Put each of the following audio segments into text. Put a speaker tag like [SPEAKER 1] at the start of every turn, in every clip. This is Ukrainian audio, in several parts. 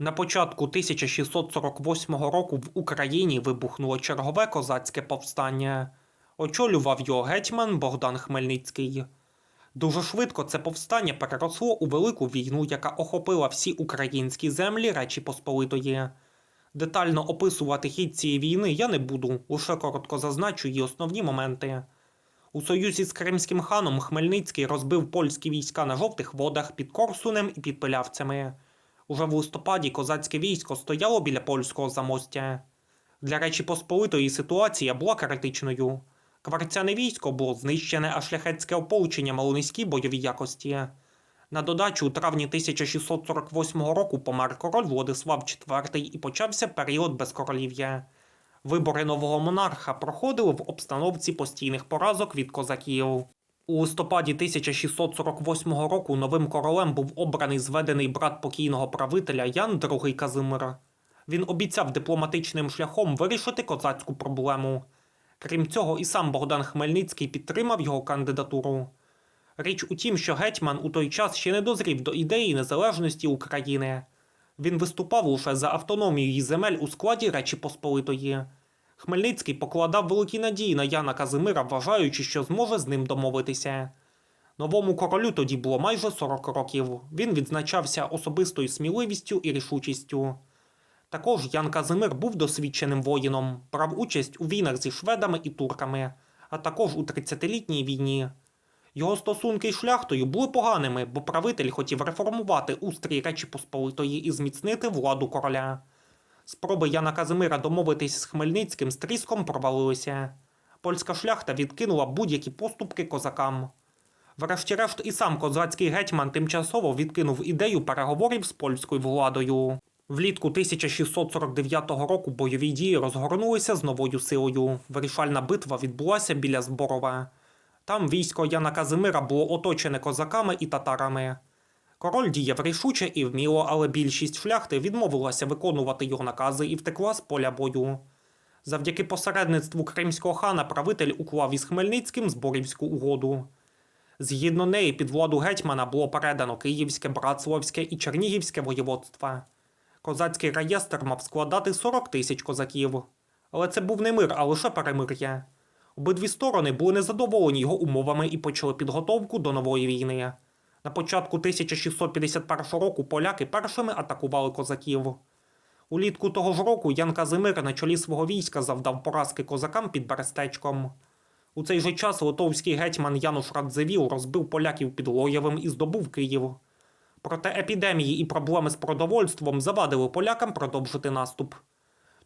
[SPEAKER 1] На початку 1648 року в Україні вибухнуло чергове козацьке повстання. Очолював його гетьман Богдан Хмельницький. Дуже швидко це повстання переросло у велику війну, яка охопила всі українські землі Речі Посполитої. Детально описувати хід цієї війни я не буду, лише коротко зазначу її основні моменти. У союзі з Кримським ханом Хмельницький розбив польські війська на жовтих водах під Корсунем і під Пилявцями. Уже в листопаді козацьке військо стояло біля польського замостя. Для Речі Посполитої ситуація була критичною. Кварцяне військо було знищене, а шляхетське ополчення мало низькі бойові якості. На додачу у травні 1648 року помер король Владислав IV і почався період безкоролів'я. Вибори нового монарха проходили в обстановці постійних поразок від козаків. У листопаді 1648 року новим королем був обраний зведений брат покійного правителя Ян II Казимир. Він обіцяв дипломатичним шляхом вирішити козацьку проблему. Крім цього, і сам Богдан Хмельницький підтримав його кандидатуру. Річ у тім, що гетьман у той час ще не дозрів до ідеї незалежності України. Він виступав лише за автономію її земель у складі Речі Посполитої. Хмельницький покладав великі надії на Яна Казимира, вважаючи, що зможе з ним домовитися. Новому королю тоді було майже 40 років. Він відзначався особистою сміливістю і рішучістю. Також Ян Казимир був досвідченим воїном, брав участь у війнах зі шведами і турками, а також у 30-літній війні. Його стосунки з шляхтою були поганими, бо правитель хотів реформувати устрій Речі Посполитої і зміцнити владу короля. Спроби Яна Казимира домовитись з Хмельницьким з тріском провалилися. Польська шляхта відкинула будь-які поступки козакам. Врешті-решт, і сам козацький гетьман тимчасово відкинув ідею переговорів з польською владою. Влітку 1649 року бойові дії розгорнулися з новою силою. Вирішальна битва відбулася біля Зборова. Там військо Яна Казимира було оточене козаками і татарами. Король діяв рішуче і вміло, але більшість шляхти відмовилася виконувати його накази і втекла з поля бою. Завдяки посередництву кримського хана правитель уклав із Хмельницьким зборівську угоду. Згідно неї під владу гетьмана було передано Київське, Братславське і Чернігівське воєводства. Козацький реєстр мав складати 40 тисяч козаків. Але це був не мир, а лише перемир'я. Обидві сторони були незадоволені його умовами і почали підготовку до нової війни. На початку 1651 року поляки першими атакували козаків. Улітку того ж року Ян Казимир на чолі свого війська завдав поразки козакам під Берестечком. У цей же час литовський гетьман Януш Радзивіл розбив поляків під Лоєвим і здобув Київ. Проте епідемії і проблеми з продовольством завадили полякам продовжити наступ.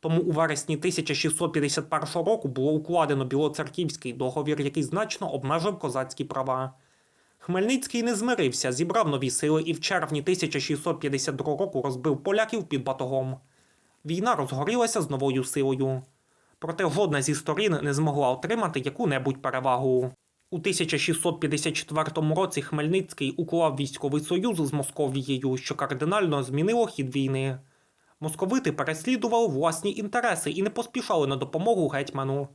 [SPEAKER 1] Тому у вересні 1651 року було укладено білоцерківський договір, який значно обмежив козацькі права. Хмельницький не змирився, зібрав нові сили і в червні 1652 року розбив поляків під батогом. Війна розгорілася з новою силою. Проте жодна зі сторін не змогла отримати яку-небудь перевагу. У 1654 році Хмельницький уклав військовий союз з Московією, що кардинально змінило хід війни. Московити переслідували власні інтереси і не поспішали на допомогу гетьману.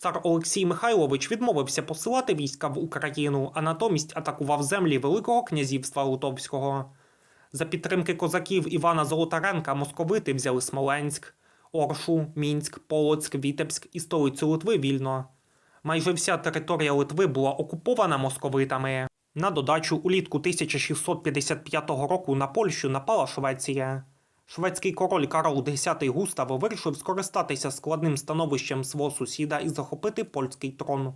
[SPEAKER 1] Цар Олексій Михайлович відмовився посилати війська в Україну, а натомість атакував землі Великого князівства Литовського. За підтримки козаків Івана Золотаренка московити взяли Смоленськ, Оршу, Мінськ, Полоцьк, Вітебськ і столицю Литви вільно. Майже вся територія Литви була окупована московитами. На додачу, улітку 1655 року на Польщу напала Швеція. Шведський король Карл X Густав вирішив скористатися складним становищем свого сусіда і захопити польський трон.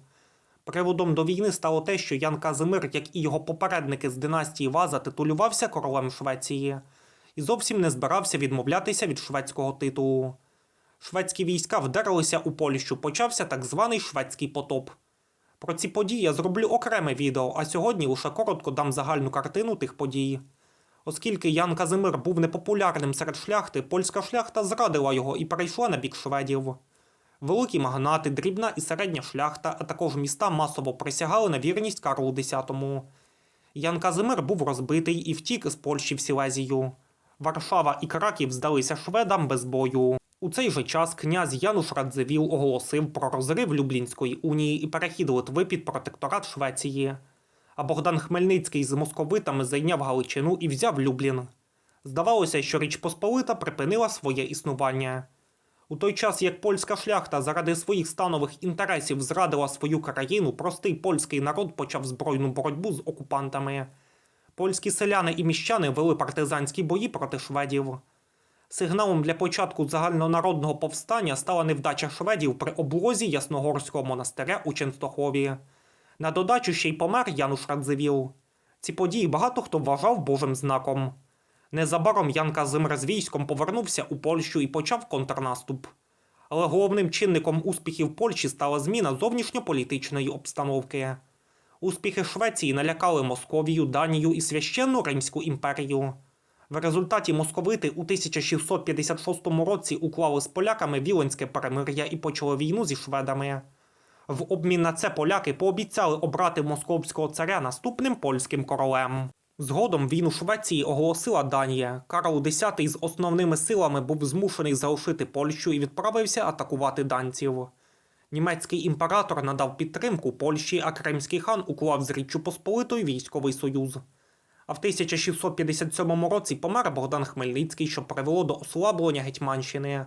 [SPEAKER 1] Приводом до війни стало те, що Ян Казимир, як і його попередники з династії Ваза, титулювався королем Швеції і зовсім не збирався відмовлятися від шведського титулу. Шведські війська вдерлися у Польщу, почався так званий шведський потоп. Про ці події я зроблю окреме відео, а сьогодні лише коротко дам загальну картину тих подій. Оскільки Ян Казимир був непопулярним серед шляхти, польська шляхта зрадила його і перейшла на бік шведів. Великі магнати, дрібна і середня шляхта, а також міста масово присягали на вірність Карлу X. Ян Казимир був розбитий і втік з Польщі в Сілезію. Варшава і Краків здалися шведам без бою. У цей же час князь Януш Радзивіл оголосив про розрив Люблінської унії і перехід Литви під протекторат Швеції. А Богдан Хмельницький з московитами зайняв Галичину і взяв Люблін. Здавалося, що Річ Посполита припинила своє існування. У той час, як польська шляхта заради своїх станових інтересів зрадила свою країну, простий польський народ почав збройну боротьбу з окупантами. Польські селяни і міщани вели партизанські бої проти шведів. Сигналом для початку загальнонародного повстання стала невдача шведів при облозі Ясногорського монастиря у Ченстохові. На додачу ще й помер Януш Радзивіл. Ці події багато хто вважав божим знаком. Незабаром Ян Казимир з військом повернувся у Польщу і почав контрнаступ. Але головним чинником успіхів Польщі стала зміна зовнішньополітичної обстановки. Успіхи Швеції налякали Московію, Данію і священну Римську імперію. В результаті московити у 1656 році уклали з поляками Віленське перемир'я і почали війну зі шведами. В обмін на це поляки пообіцяли обрати московського царя наступним польським королем. Згодом війну Швеції оголосила Данія. Карл X з основними силами був змушений залишити Польщу і відправився атакувати данців. Німецький імператор надав підтримку Польщі, а Кримський хан уклав з Річчю Посполитою військовий союз. А в 1657 році помер Богдан Хмельницький, що привело до ослаблення Гетьманщини.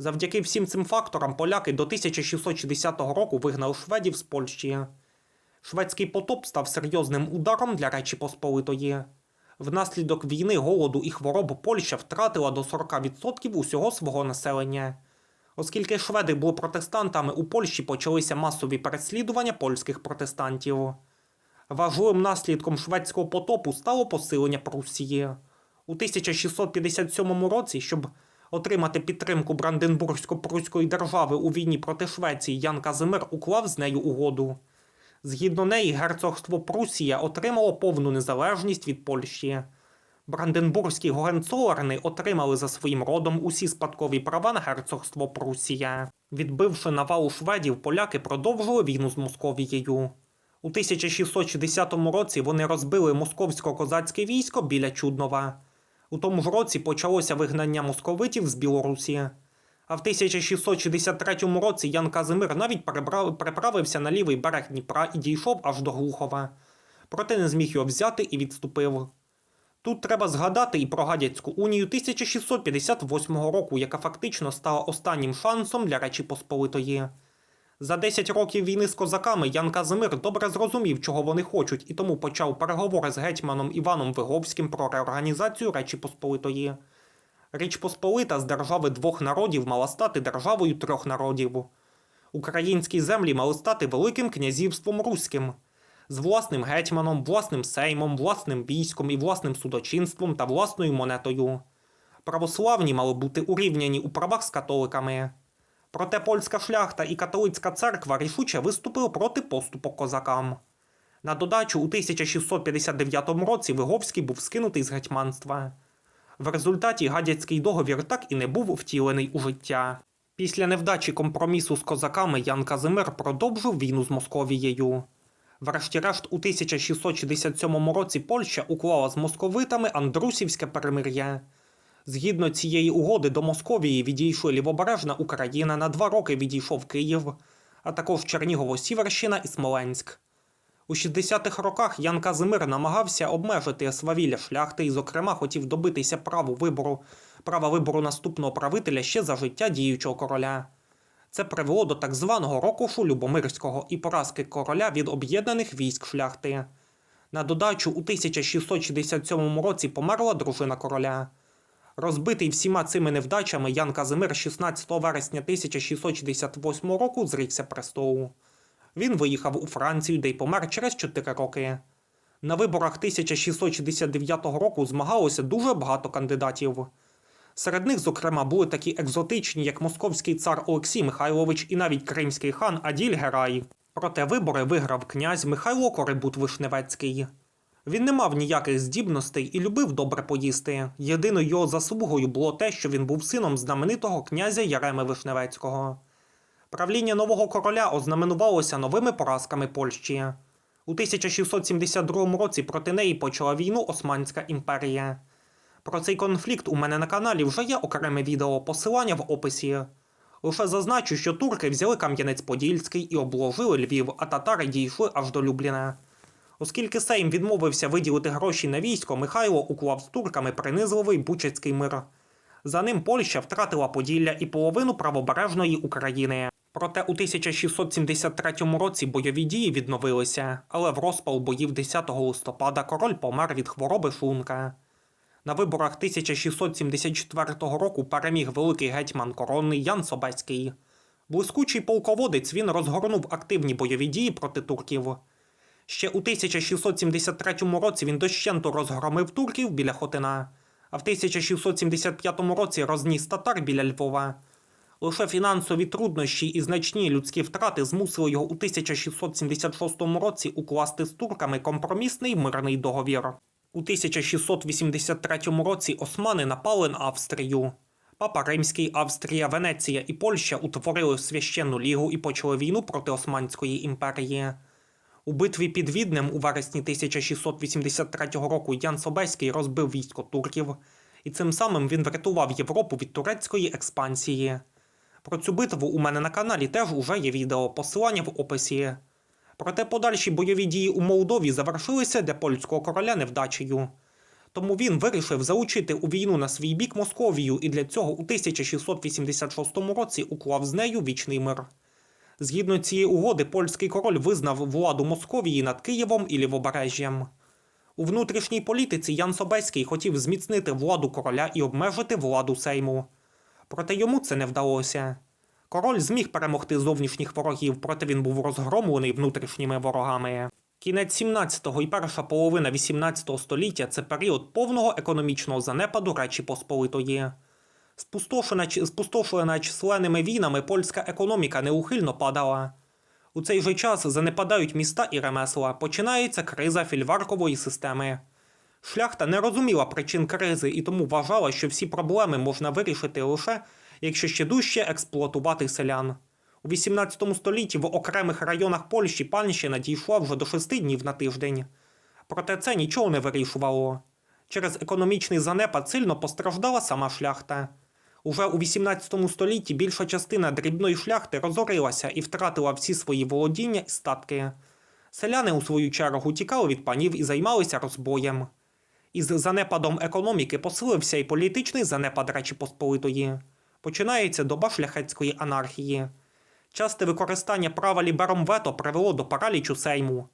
[SPEAKER 1] Завдяки всім цим факторам поляки до 1660 року вигнали шведів з Польщі. Шведський потоп став серйозним ударом для Речі Посполитої. Внаслідок війни, голоду і хвороб Польща втратила до 40% усього свого населення. Оскільки шведи були протестантами, у Польщі почалися масові переслідування польських протестантів. Важливим наслідком шведського потопу стало посилення Прусії. У 1657 році, щоб отримати підтримку Бранденбурзько-Пруської держави у війні проти Швеції, Ян Казимир уклав з нею угоду. Згідно неї, герцогство Прусія отримало повну незалежність від Польщі. Бранденбурзькі гогенцолерни отримали за своїм родом усі спадкові права на герцогство Прусія. Відбивши навалу шведів, поляки продовжили війну з Московією. У 1660 році вони розбили московсько-козацьке військо біля Чуднова. У тому ж році почалося вигнання московитів з Білорусі. А в 1663 році Ян Казимир навіть переправився на лівий берег Дніпра і дійшов аж до Глухова. Проте не зміг його взяти і відступив. Тут треба згадати і про Гадяцьку унію 1658 року, яка фактично стала останнім шансом для Речі Посполитої. За 10 років війни з козаками Ян Казимир добре зрозумів, чого вони хочуть, і тому почав переговори з гетьманом Іваном Виговським про реорганізацію Речі Посполитої. Річ Посполита з держави двох народів мала стати державою трьох народів. Українські землі мали стати Великим князівством Руським з власним гетьманом, власним сеймом, власним військом і власним судочинством та власною монетою. Православні мали бути урівняні у правах з католиками. Проте польська шляхта і католицька церква рішуче виступили проти поступок козакам. На додачу у 1659 році Виговський був скинутий з гетьманства. В результаті гадяцький договір так і не був втілений у життя. Після невдачі компромісу з козаками Ян Казимир продовжив війну з Московією. Врешті-решт, у 1667 році Польща уклала з московитами Андрусівське перемир'я. Згідно цієї угоди до Московії відійшли Лівобережна Україна, на два роки відійшов Київ, а також Чернігово-Сіверщина і Смоленськ. У 60-х роках Ян Казимир намагався обмежити свавілля шляхти і, зокрема, хотів добитися праву вибору, права вибору наступного правителя ще за життя діючого короля. Це привело до так званого рокошу Любомирського і поразки короля від об'єднаних військ шляхти. На додачу, у 1667 році померла дружина короля. Розбитий всіма цими невдачами, Ян Казимир 16 вересня 1668 року зрікся престолу. Він виїхав у Францію, де й помер через 4 роки. На виборах 1669 року змагалося дуже багато кандидатів. Серед них, зокрема, були такі екзотичні, як московський цар Олексій Михайлович і навіть кримський хан Аділь Герай. Проте вибори виграв князь Михайло Корибут Вишневецький. Він не мав ніяких здібностей і любив добре поїсти. Єдиною його заслугою було те, що він був сином знаменитого князя Яреми Вишневецького. Правління нового короля ознаменувалося новими поразками Польщі. У 1672 році проти неї почала війну Османська імперія. Про цей конфлікт у мене на каналі вже є окреме відео, посилання в описі. Лише зазначу, що турки взяли Кам'янець-Подільський і обложили Львів, а татари дійшли аж до Любліна. Оскільки Сейм відмовився виділити гроші на військо, Михайло уклав з турками принизливий Бучацький мир. За ним Польща втратила Поділля і половину правобережної України. Проте у 1673 році бойові дії відновилися, але в розпал боїв 10 листопада король помер від хвороби шлунка. На виборах 1674 року переміг великий гетьман коронний Ян Собеський. Блискучий полководець він розгорнув активні бойові дії проти турків. Ще у 1673 році він дощенту розгромив турків біля Хотина, а в 1675 році розніс татар біля Львова. Лише фінансові труднощі і значні людські втрати змусили його у 1676 році укласти з турками компромісний мирний договір. У 1683 році османи напали на Австрію. Папа Римський, Австрія, Венеція і Польща утворили священну лігу і почали війну проти Османської імперії. У битві під Віднем у вересні 1683 року Ян Собеський розбив військо турків, і цим самим він врятував Європу від турецької експансії. Про цю битву у мене на каналі теж уже є відео, посилання в описі. Проте подальші бойові дії у Молдові завершилися для польського короля невдачею. Тому він вирішив залучити у війну на свій бік Московію і для цього у 1686 році уклав з нею вічний мир. Згідно цієї угоди, польський король визнав владу Московії над Києвом і Лівобережжям. У внутрішній політиці Ян Собеський хотів зміцнити владу короля і обмежити владу Сейму. Проте йому це не вдалося. Король зміг перемогти зовнішніх ворогів, проте він був розгромлений внутрішніми ворогами. Кінець 17 і перша половина 18 століття це період повного економічного занепаду Речі Посполитої. Спустошена, численними війнами польська економіка неухильно падала. У цей же час занепадають міста і ремесла, починається криза фільваркової системи. Шляхта не розуміла причин кризи і тому вважала, що всі проблеми можна вирішити лише, якщо ще дужче експлуатувати селян. У 18 столітті в окремих районах Польщі панщина дійшла вже до 6 днів на тиждень. Проте це нічого не вирішувало. Через економічний занепад сильно постраждала сама шляхта. Уже у 18 столітті більша частина дрібної шляхти розорилася і втратила всі свої володіння і статки. Селяни, у свою чергу, тікали від панів і займалися розбоєм. Із занепадом економіки посилився і політичний занепад Речі Посполитої. Починається доба шляхетської анархії. Часте використання права лібером вето привело до паралічу Сейму.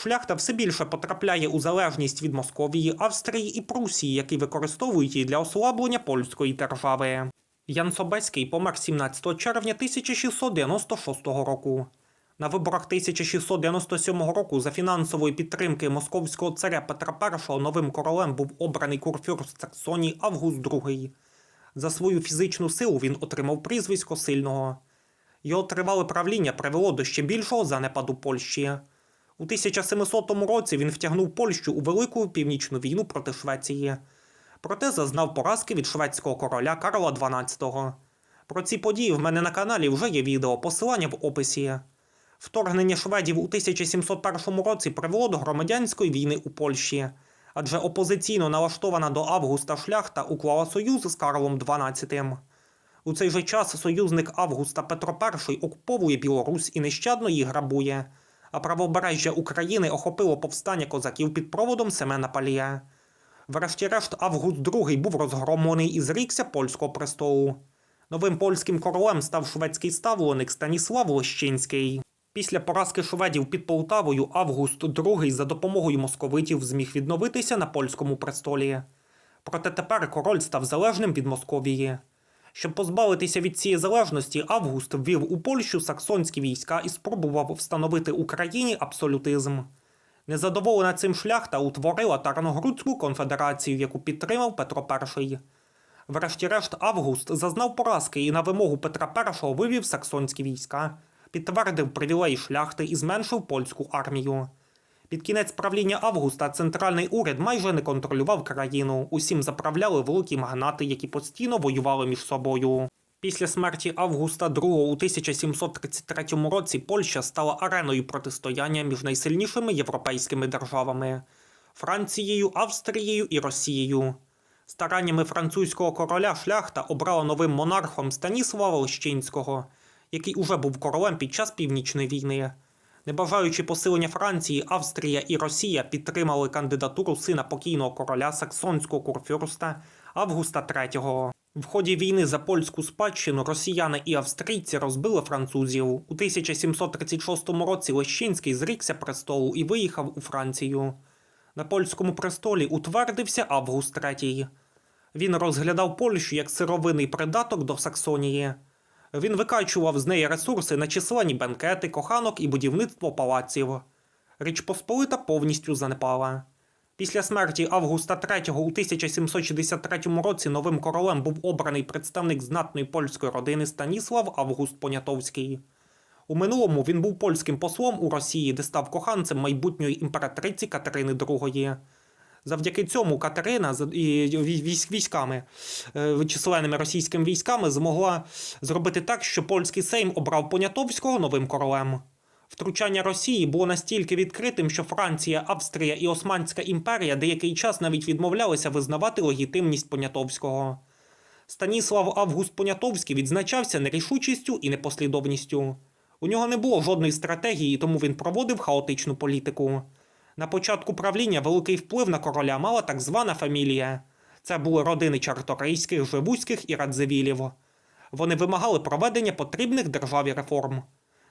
[SPEAKER 1] Шляхта все більше потрапляє у залежність від Московії, Австрії і Прусії, які використовують її для ослаблення польської держави. Ян Собеський помер 17 червня 1696 року. На виборах 1697 року за фінансової підтримки московського царя Петра І новим королем був обраний курфюрст Саксонії Август II. За свою фізичну силу він отримав прізвисько сильного. Його тривале правління привело до ще більшого занепаду Польщі. У 1700 році він втягнув Польщу у Велику північну війну проти Швеції. Проте зазнав поразки від шведського короля Карла XII. Про ці події в мене на каналі вже є відео, посилання в описі. Вторгнення шведів у 1701 році привело до громадянської війни у Польщі, адже опозиційно налаштована до Августа шляхта уклала союз з Карлом XII. У цей же час союзник Августа Петро І окуповує Білорусь і нещадно її грабує, а правобережжя України охопило повстання козаків під проводом Семена Палія. Врешті-решт Август II був розгромлений і зрікся польського престолу. Новим польським королем став шведський ставленик Станіслав Лещинський. Після поразки шведів під Полтавою Август II за допомогою московитів зміг відновитися на польському престолі. Проте тепер король став залежним від Московії. Щоб позбавитися від цієї залежності, Август ввів у Польщу саксонські війська і спробував встановити Україні абсолютизм. Незадоволена цим шляхта утворила Тарногрудську конфедерацію, яку підтримав Петро І. Врешті-решт Август зазнав поразки і на вимогу Петра І вивів саксонські війська, підтвердив привілей шляхти і зменшив польську армію. Під кінець правління Августа центральний уряд майже не контролював країну. Усім заправляли великі магнати, які постійно воювали між собою. Після смерті Августа II у 1733 році Польща стала ареною протистояння між найсильнішими європейськими державами Францією, Австрією і Росією. Стараннями французького короля шляхта обрала новим монархом Станіслава Лещинського, який уже був королем під час північної війни. Не бажаючи посилення Франції, Австрія і Росія підтримали кандидатуру сина покійного короля саксонського курфюрста Августа III. В ході війни за польську спадщину росіяни і австрійці розбили французів. У 1736 році Лещинський зрікся престолу і виїхав у Францію. На польському престолі утвердився Август III. Він розглядав Польщу як сировинний придаток до Саксонії. Він викачував з неї ресурси на численні бенкети, коханок і будівництво палаців. Річ Посполита повністю занепала. Після смерті Августа III у 1763 році новим королем був обраний представник знатної польської родини Станіслав Август Понятовський. У минулому він був польським послом у Росії, де став коханцем майбутньої імператриці Катерини II. Завдяки цьому Катерина з- військами, е, численними російськими військами змогла зробити так, що польський сейм обрав Понятовського новим королем. Втручання Росії було настільки відкритим, що Франція, Австрія і Османська імперія деякий час навіть відмовлялися визнавати легітимність Понятовського. Станіслав Август Понятовський відзначався нерішучістю і непослідовністю. У нього не було жодної стратегії, тому він проводив хаотичну політику. На початку правління великий вплив на короля мала так звана фамілія. Це були родини Чарторийських, Живузьких і Радзивілів. Вони вимагали проведення потрібних державі реформ.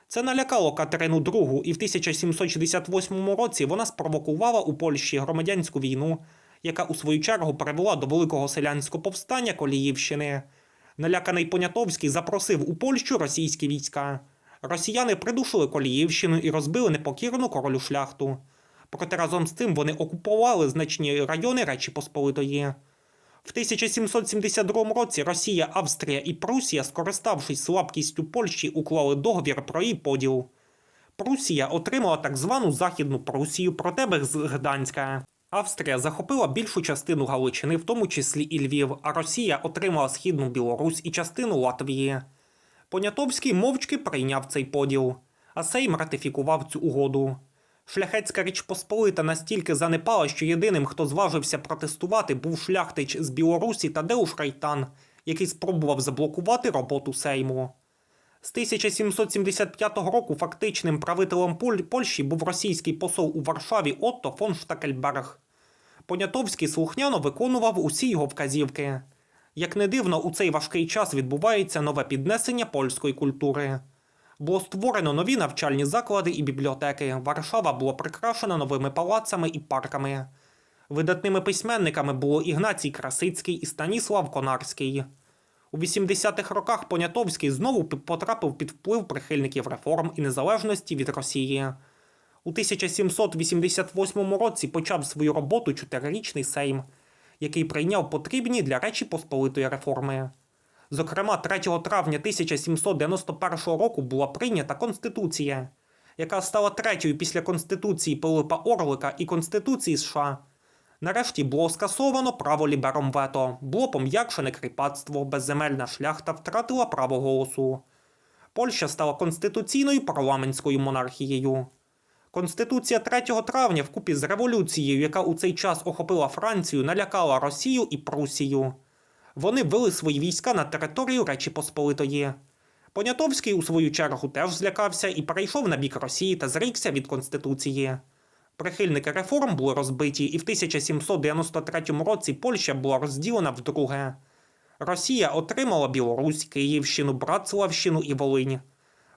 [SPEAKER 1] Це налякало Катерину II, і в 1768 році вона спровокувала у Польщі громадянську війну, яка у свою чергу привела до великого селянського повстання Коліївщини. Наляканий Понятовський запросив у Польщу російські війська. Росіяни придушили Коліївщину і розбили непокірну королю шляхту. Проте разом з тим вони окупували значні райони Речі Посполитої. В 1772 році Росія, Австрія і Прусія, скориставшись слабкістю Польщі, уклали договір про її поділ. Прусія отримала так звану Західну Прусію, проте без Гданська. Австрія захопила більшу частину Галичини, в тому числі і Львів, а Росія отримала східну Білорусь і частину Латвії. Понятовський мовчки прийняв цей поділ, а Сейм ратифікував цю угоду. Шляхетська річ Посполита настільки занепала, що єдиним, хто зважився протестувати, був шляхтич з Білорусі Тадеуш Райтан, який спробував заблокувати роботу Сейму. З 1775 року фактичним правителем Польщі був російський посол у Варшаві Отто фон Штакельберг. Понятовський слухняно виконував усі його вказівки. Як не дивно, у цей важкий час відбувається нове піднесення польської культури. Було створено нові навчальні заклади і бібліотеки. Варшава була прикрашена новими палацами і парками. Видатними письменниками було Ігнацій Красицький і Станіслав Конарський. У 80-х роках Понятовський знову потрапив під вплив прихильників реформ і незалежності від Росії. У 1788 році почав свою роботу чотирирічний Сейм, який прийняв потрібні для Речі Посполитої реформи. Зокрема, 3 травня 1791 року була прийнята Конституція, яка стала третьою після Конституції Пилипа Орлика і Конституції США. Нарешті було скасовано право лібером вето, було пом'якшене кріпацтво, безземельна шляхта втратила право голосу. Польща стала конституційною парламентською монархією. Конституція 3 травня вкупі з революцією, яка у цей час охопила Францію, налякала Росію і Прусію. Вони ввели свої війська на територію Речі Посполитої. Понятовський, у свою чергу, теж злякався і перейшов на бік Росії та зрікся від Конституції. Прихильники реформ були розбиті, і в 1793 році Польща була розділена вдруге. Росія отримала Білорусь, Київщину, Братславщину і Волинь.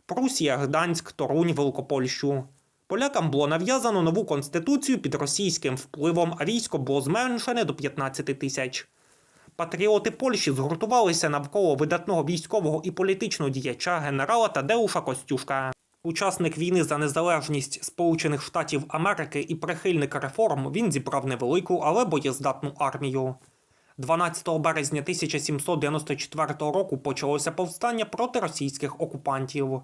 [SPEAKER 1] Прусія, Гданськ, Торунь, Великопольщу. Полякам було нав'язано нову конституцію під російським впливом, а військо було зменшене до 15 тисяч. Патріоти Польщі згуртувалися навколо видатного військового і політичного діяча генерала Тадеуша Костюшка. Учасник війни за незалежність Сполучених Штатів Америки і прихильник реформ, він зібрав невелику, але боєздатну армію. 12 березня 1794 року почалося повстання проти російських окупантів.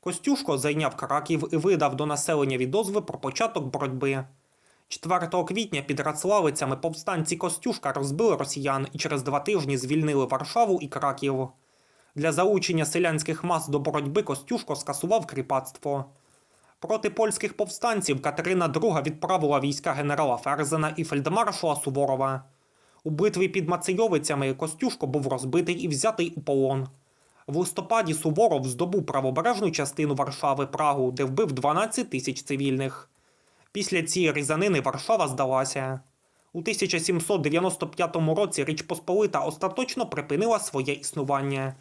[SPEAKER 1] Костюшко зайняв Краків і видав до населення відозви про початок боротьби. 4 квітня під Рацлавицями повстанці Костюшка розбили росіян і через два тижні звільнили Варшаву і Краків. Для залучення селянських мас до боротьби Костюшко скасував кріпацтво. Проти польських повстанців Катерина II відправила війська генерала Ферзена і фельдмаршала Суворова. У битві під Мацейовицями Костюшко був розбитий і взятий у полон. В листопаді Суворов здобув правобережну частину Варшави Прагу, де вбив 12 тисяч цивільних. Після цієї різанини Варшава здалася. У 1795 році Річ Посполита остаточно припинила своє існування.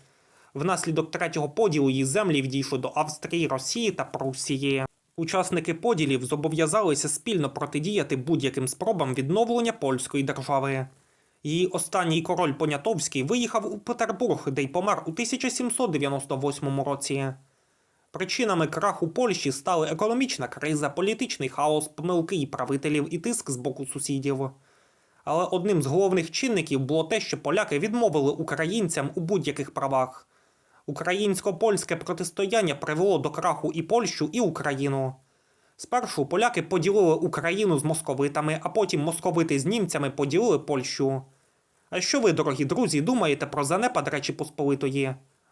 [SPEAKER 1] Внаслідок третього поділу її землі відійшли до Австрії, Росії та Прусії. Учасники поділів зобов'язалися спільно протидіяти будь-яким спробам відновлення польської держави. Її останній король Понятовський виїхав у Петербург, де й помер у 1798 році. Причинами краху Польщі стали економічна криза, політичний хаос, помилки і правителів і тиск з боку сусідів. Але одним з головних чинників було те, що поляки відмовили українцям у будь-яких правах. Українсько-польське протистояння привело до краху і Польщу, і Україну. Спершу поляки поділили Україну з московитами, а потім московити з німцями поділили Польщу. А що ви, дорогі друзі, думаєте про занепад Речі Посполитої?